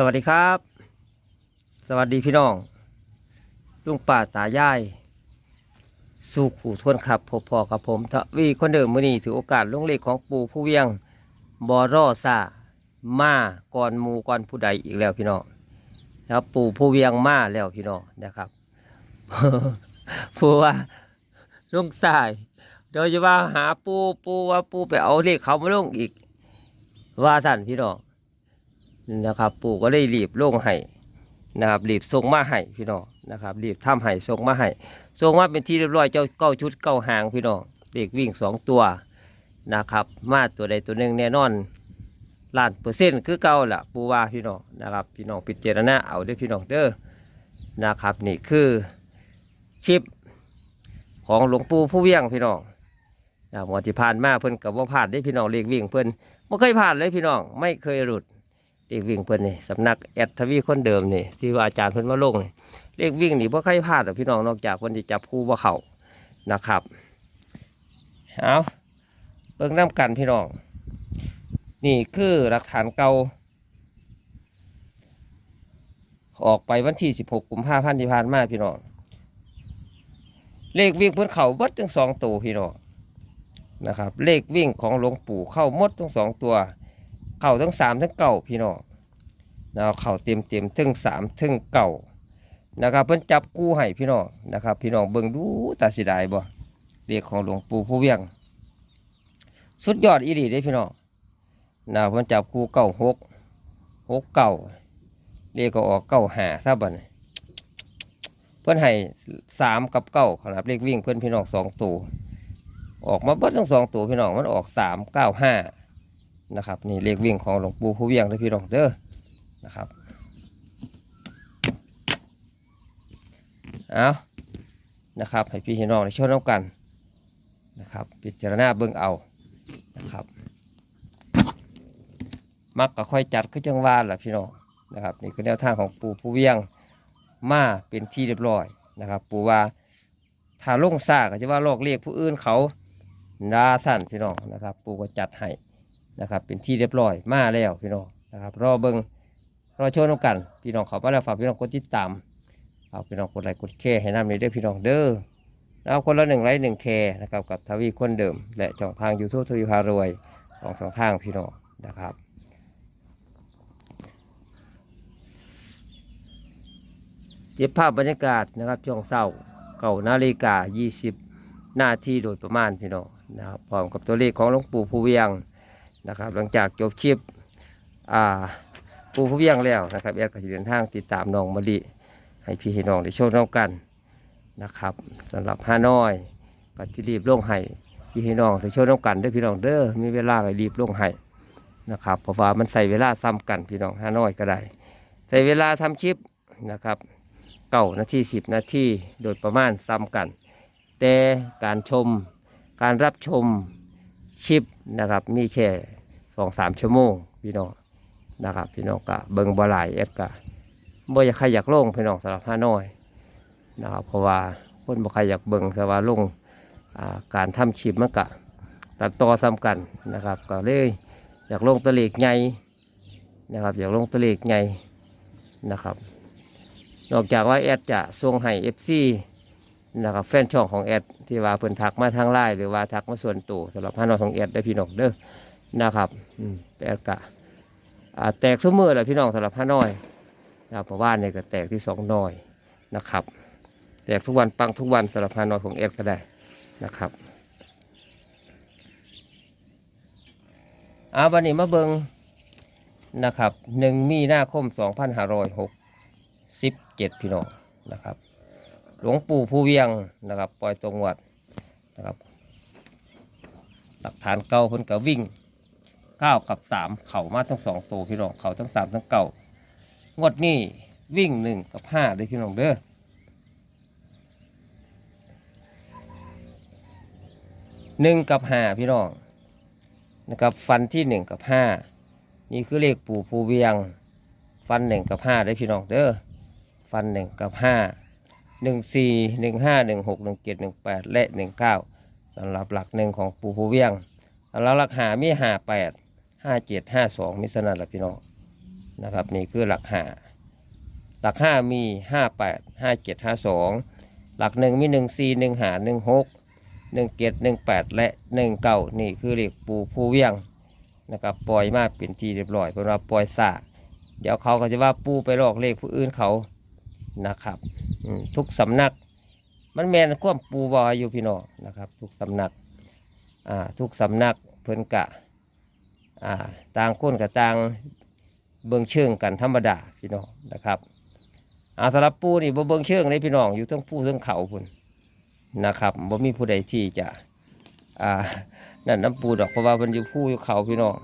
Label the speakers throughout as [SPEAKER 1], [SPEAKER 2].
[SPEAKER 1] สวัสดีครับ สวัสดีพี่น้องลุงป่าตายาย สู่ขู่ทวนครับพบพอกับผมทวีคนเดิมมือนี้ถือโอกาสลงเลขของปู่ผู้เวียงบอรอซามาก่อนหมูก่อนผู้ใดอีกแล้วพี่น้องแล้วปู่ผู้เวียงมาแล้วพี่น้องนะครับผู้ว่าลุงสายโดยจะว่าหาปูปูว่าปูไปเอาเลขเขามาลงอีก ว่าสั่นพี่น้อง นะครับ ปู่ก็ได้รีบลงให้นะครับรีบส่งมาให้พี่น้องนะครับรีบทำให้ส่งมาให้ส่งมาเป็นที่เรียบร้อยเจ้าเก้าชุดเก้าหางพี่น้องเด็กวิ่งสองตัวนะครับ มาตัวใดตัวหนึ่งแน่นอนล้านเปอร์เซ็นต์คือเก่าล่ะปูว่าพี่น้องนะครับ พี่น้องพิจารณาเอาด้อพี่น้องเด้อนะครับ นี่คือคลิปของหลวงปู่ผู้เวียงพี่น้องนะหมอที่ผ่านมาเพิ่นกับว่าผ่านได้พี่น้องเลขวิ่งเพิ่นไม่เคยผ่านเลยพี่น้องไม่เคยหลุด เลขวิ่งเพิ่นนี่สำนักแอดทวีคนเดิมนี่ที่ว่าอาจารย์เพิ่นมาลงนี่เลขวิ่งนี่บ่เคยพลาดหรอกพี่น้องนอกจากเพิ่จับคู่ว่าเขานะครับเอาเบิ่งน้ำกันพี่น้อง นี่คือหลักฐานเก่าออกไปวันที่ 16 กุมภาพันธ์ที่ผ่านมาพี่น้อง เลขวิ่งเพิ่นเขาบดทั้งสองตัวพี่น้องนะครับ เลขวิ่งของหลวงปู่เข้ามดทั้งสองตัว เข่าทั้งสามทั้งเก่าพี่น้อง นะครับเข่าเต็มเต็มๆทั้งสามทั้งเก่านะครับเพิ่นจับกู้ให้พี่น้องนะครับ พี่น้องเบิ่งดูตาสิได้บ่เลขของหลวงปู่ผู้เวียง สุดยอดอีหลีเด้พี่น้องนะเพิ่นจับกู้เก่าหกหกเก่าเลขก็ออกเก้าหาซะบัดนี้เพื่อนให้สามกับเก้าครับเลขวิ่งเพื่อนพี่น้องสองตัวออกมาเบิดทั้งสองตัวพี่น้องมันออกสามเก้าห้านะครับนี่เลขวิ่งของหลวงปู่ผู้เวียงเลยพี่น้องเด้อ นะครับ เอานะครับ ให้พี่เห็นน้องได้ชมน้ำกันนะครับพิจารณาเบิ่งเอานะครับ มักก็ค่อยจัดคือจังหวาแหละพี่น้องนะครับนี่คือแนวทางของปู่ผู้เวียงมาเป็นที่เรียบร้อยนะครับ ปู่ว่าถ้าลงซากก็จะว่าโลกเรียกผู้อื่นเขาดาสั่นพี่น้องนะครับ ปู่ก็จัดให้นะครับ เป็นที่เรียบร้อยมาแล้วพี่น้องนะครับ รอเบิง เรอโชว์น้ำกัน พี่น้องเขามาแล้วฝากพี่น้องกดติดตามเอาพี่น้องกดไลค์กดแชร์ให้น้ำนี้ด้วยพี่น้องเด้อแล้วคนละหนึ่งไลค์หนึ่งแชร์นะครับกับทวีคนเดิม และช่องทางยูทูบทวีพารวยสองช่องทางพี่น้องนะครับเก็บภาพบรรยากาศนะครับช่วงเศร้าเก่านาฬิกา 20 นาทีโดยประมาณพี่น้องนะครับพร้อมกับตัวเลขของหลวงปู่ผู้เวียงนะครับ หลังจากจบคลิปอ่า ปูผู้เวียงแล้วนะครับแอดก็จะเดินทางติดตามน้องมะลิให้พี่ให้น้องได้โชว์น้องกันนะครับสำหรับฮานอยก็ที่รีบลงให้พี่ให้น้องได้โชว์น้องกันเด้อพี่น้องเด้อมีเวลาก็รีบลงให้นะครับเพราะว่ามันใส่เวลาซ้ำกันพี่น้องฮานอยก็ได้ใส่เวลาทำคลิปนะครับเก้านาทีสิบนาทีโดยประมาณซ้ำกัน แต่การชมการรับชมคลิปนะครับมีแค่สองสามชั่วโมงพี่น้อง นะครับ พี่น้องกะเบิงบหลายเอฟกะบ่อยากใครอยากลงพี่น้องสำหรับห้าน้อยนะครับเพราะว่าคนบ่ใครอยากเบิงแต่ว่าลงอ่าการทำคลิปมันกะตัดต่อซ้ำกันนะครับ ก็เลยอยากลงตะเลกใหญ่นะครับ อยากลงตะเลกใหญ่นะครับ นอกจากว่าแอดจะส่งให้เอฟซีนะครับแฟนช่องของแอดที่ว่าเพิ่นทักมาทางไลน์หรือว่าทักมาส่วนตัวสำหรับพาน้องของแอดได้พี่น้องเด้อนะครับอืมแอดกะ แตกซุ้มือแหละพี่น้องสำหรับพาน้อยนะครับเพราะว่าเนี่ยก็แตกที่สองน้อยนะครับ แตกทุกวันปังทุกวันสำหรับพาน้อยของแอดก็ได้นะครับอาวันนี้มาเบิงนะครับหนึ่งมีนาคมสองพันห้าร้อยหกสิบเจ็ดพี่น้องนะครับ หลวงปู่ผู้เวียงนะครับปล่อยตรงวัดนะครับ หลักฐานเก่าเพิ่นก็วิ่ง เก้ากับสามเข่ามาทั้งสองตัวพี่น้องเข่าทั้งสามทั้งเก่างวดนี้วิ่งหนึ่งกับห้าเลยพี่น้องเด้อหนึ่งกับห้าพี่น้องนะครับฟันที่หนึ่งกับห้านี่คือเลขปู่ผู้เวียง ฟันหนึ่งกับห้าได้พี่น้องเด้อฟันหนึ่งกับห้าหนึ่งสี่หนึ่งห้าหนึ่งหกหนึ่งเจ็ดหนึ่งแปดและหนึ่งเก้าสำหรับหลักหนึ่งของปูผูเวียงสำหรับหลักหามีห้าแปด ห้าเจ็ดห้าสองมิสนันละพี่น้องนะครับนี่คือหลักห้าหลักห้ามีห้าแปดห้าเจ็ดห้าสองหลักหนึ่งมีหนึ่งสี่หนึ่งหาหนึ่งหกหนึ่งเจ็ดหนึ่งแปดและหนึ่งเก้านี่คือเลขปูผู้เวียงนะครับปล่อยมาเป็นที่เรียบร้อยเพราะว่าปล่อยสาเดี๋ยวเขาก็จะว่าปูไปหลอกเลขผู้อื่นเขานะครับทุกสำนัก มันแมนควมปูบอยอยู่พี่น้องนะครับ ทุกสำนักอ่าทุกสำนักเพิ่นกะ อ่าต่างคนกับต่างเบิ่งเชิงกันธรรมดาพี่น้องนะครับอาสำหรับปูนี่บ่เบิ่งเชิงเลยพี่น้องอยู่ทั้งปูทั้งเขาพุ่นนะครับบ่มีผู้ใดที่จะอ่านั่นน้ำปูดอกเพราะว่ามันอยู่ผู้อยู่เขาพี่น้อง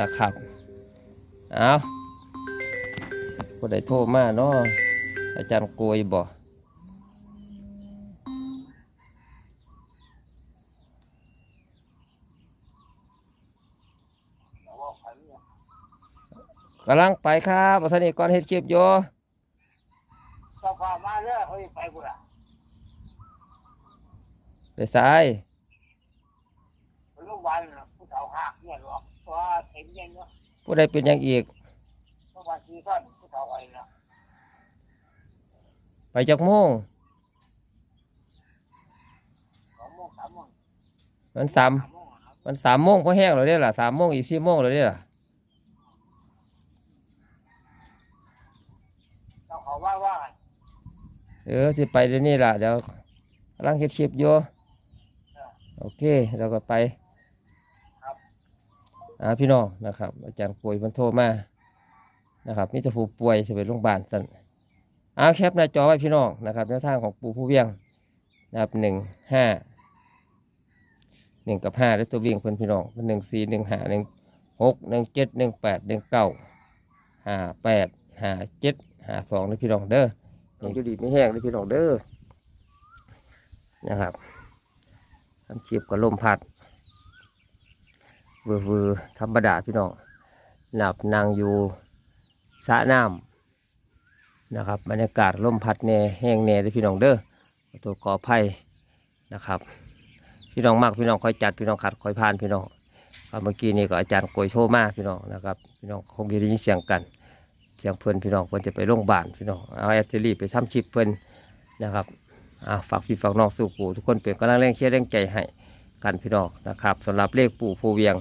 [SPEAKER 1] นะครับเอาผู้ใดโทรมาเนาะอาจารย์โกยบ่กำลังไปครับอัศนีก่อนเฮ็ดคลิปโย
[SPEAKER 2] ก็พามาเลยเฮ้ยไปกูละ
[SPEAKER 1] ไปสาย
[SPEAKER 2] ลูกวันผู้สาวหักเนี่ยหรอกว่าเห็นยังเนาะ
[SPEAKER 1] ผู้ใดเป็นอย่างอีก
[SPEAKER 2] เมื่อวันที่ท่านผู้สาวไปละ
[SPEAKER 1] ไปจากโมง
[SPEAKER 2] สองโมงสามโมง
[SPEAKER 1] มันสาม
[SPEAKER 2] สามโมงครับ
[SPEAKER 1] มันสามโมงพอแห้งแล้วเด้อล่ะสามโมงอีกสี่โมงแล้วเด้อล่ะ
[SPEAKER 2] เราเขาว่าว่า
[SPEAKER 1] เออจะไปเดี๋ยวนี้ล่ะเดี๋ยวกำลังเฮ็ดคลิปโยโอเคเราก็ไป
[SPEAKER 2] ครับ
[SPEAKER 1] อ่าพี่น้องนะครับ อาจารย์ป่วยมันโทรมานะครับมีแต่ผู้ป่วยจะไปโรงพยาบาลสั่นเอาแคปหน้าจอไว้พี่น้องนะครับแนวทางของปู่ผู้เวียงนะครับหนึ่งห้าหนึ่งกับห้าแล้วตัววิ่งเพื่อนพี่น้องเป็นหนึ่งสี่หนึ่งห้าหนึ่งหกหนึ่งเจ็ดหนึ่งแปดหนึ่งเก้าห้าแปดห้าเจ็ดห้าสองเลยพี่น้องเด้อ ยังอยู่ดีไม่แห้งเลยพี่น้องเด้อนะครับทำชีพกับลมพัดเวอร์เวอร์ธรรมดาพี่น้องหนับนางอยู่สะน้ำนะครับ บรรยากาศลมพัดแน่แห้งแน่เลยพี่น้องเด้อตัวกอไผ่นะครับ พี่น้องมากพี่น้องคอยจัดพี่น้องขัดคอยพานพี่น้องเมื่อกี้นี่ก็อาจารย์โกยโชมาพี่น้องนะครับ พี่น้องคงจะได้ยินเสียงกัน เสียงเพื่อนพี่น้องเพื่อนจะไปโรงพยาบาลพี่น้องเอาแอสเตอรี่ไปทำชิปเพื่อนนะครับอาฝากพี่ฝากน้องสู่กูทุกคนเป็นกำลังแรงเชียร์แรงใจให้กันพี่น้องนะครับสำหรับเลขปู่ภูเวียง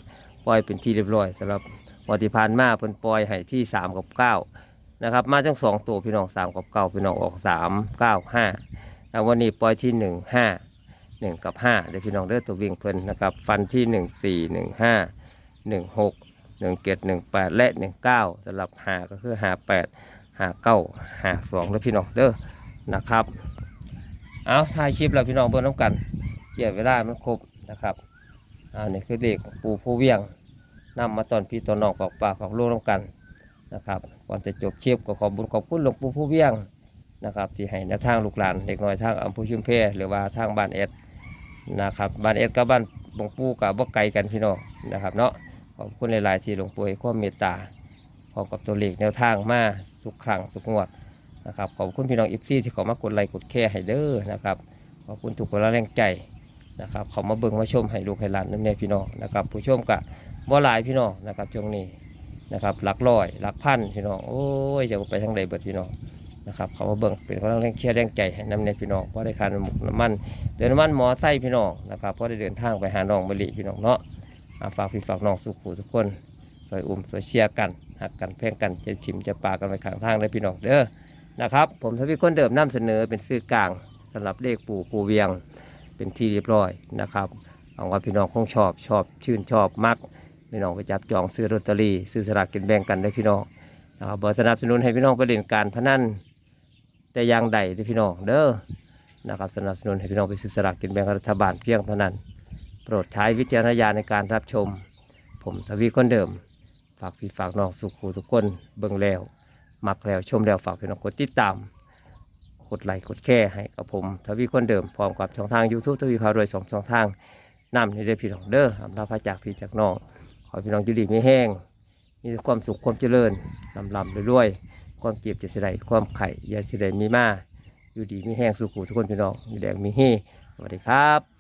[SPEAKER 1] ปล่อยเป็นที่เรียบร้อยสำหรับวันที่ผ่านมาเพิ่นปล่อยให้ที่3กับ9นะครับมาทั้งสองตัวพี่น้อง3กับ9พี่น้องออก3 9 5แล้ววันนี้ปล่อยที่1 5 1กับ5เดี๋ยวพี่น้องเด้อตัววิ่งเพิ่นนะครับฟันที่1 4 1 5 1 6 1 7 1 8และ19สำหรับ5ก็คือ5 8 5 9 5 2แล้วพี่น้องเด้อนะครับ เอาถ่ายคลิปแล้วพี่น้องเบิ่งน้ำกันเกี่ยวเวลามันครบนะครับอันนี้คือเด็กปูผู้เวียงนำมาตอนพี่ตอนน้องฝากป่ากฝากลูกน้ำกันนะครับก่อนจะจบคลิปก็ขอบุญขอบคุณหลวงปู่ผู้เวียงนะครับที่ให้แนวทางลูกหลานเด็กน้อยทางอำเภอชุมเพหรือว่าทางบ้านเอ็ดนะครับบ้านเอ็ดกับบ้านหลวงปู่กับบ่ไกลกันพี่น้องนะครับเนาะ ขอบคุณหลายๆที่หลวงปู่ให้ความเมตตาพร้อมกับตัวเลขแนวทางมาทุกครั้งทุกงวดนะครับขอบคุณพี่น้องอิฟซี่ที่เขามากดไลค์กดแชร์ให้เด้อนะครับขอบคุณทุกคนละแรงใจนะครับเขามาเบิ่งมาชมให้ลูกให้หลานนั่นเองพี่น้องนะครับผู้ชมกะบ่หลายพี่น้องนะครับช่วงนี้นะครับหลักร้อยหลักพันพี่น้องโอ้ยจะไปทางใดเบิดพี่น้องนะครับเขามาเบิ่งเป็นกำลังแรงเชียร์แรงใจให้น้ำเนยพี่น้องเพราะได้คาน้ำมันน้ำมันเดินน้ำมันหมอไส้พี่น้องนะครับเพราะได้เดินทางไปหาน้องบริพี่น้องเนาะ ฝากพี่ฝากน้องสุขูทุกคนสวยอุ้มสวยเชียร์กันหักกันแพ่งกันจะชิมจะปากันไปข้างทางเลยพี่น้องเด้อนะครับ ผมทวีคนเดิมนำเสนอเป็นสื่อกลางสำหรับเลขปู่ปู่เวียงเป็นที่เรียบร้อยนะครับเอาว่าพี่น้องคงชอบชอบชื่นชอบมักพี่น้องไปจับจองซื้อลอตเตอรี่ซื้อสลากกินแบ่งกันได้พี่น้องนะครับบสนับสนุนให้พี่น้องไปเล่นการพนันแต่อย่างใดเด้พี่น้องเด้อนะครับสนับสนุนให้พี่น้องไปซื้อสลากกินแบ่งรัฐบาลเพียงเท่านั้น โปรดใช้วิจารณญาณในการรับชม ผมทวีคนเดิม ฝากพี่ฝากน้องสุขูทุกคนเบิ่งแล้ว มักแล้วชมแล้วฝากพี่น้องกดติดตาม กดไลค์กดแชร์ให้กับผมทวีคนเดิมพร้อมกับช่องทาง YouTube ทวีพารวยสองช่องทางนำนี่เด้อพี่น้องเด้ออำลาพระจากพี่จากน้อง ขอพี่น้องอยืดีไม่แห้ง มีความสุขความเจริญลำลำรวยๆความเจ็บจะสิไดความไข่ยาสิไดมีมาอยู่ดีมีแห้งสุขุทุกคนพี่น้องมีแดงมีเฮสวัสดีครับ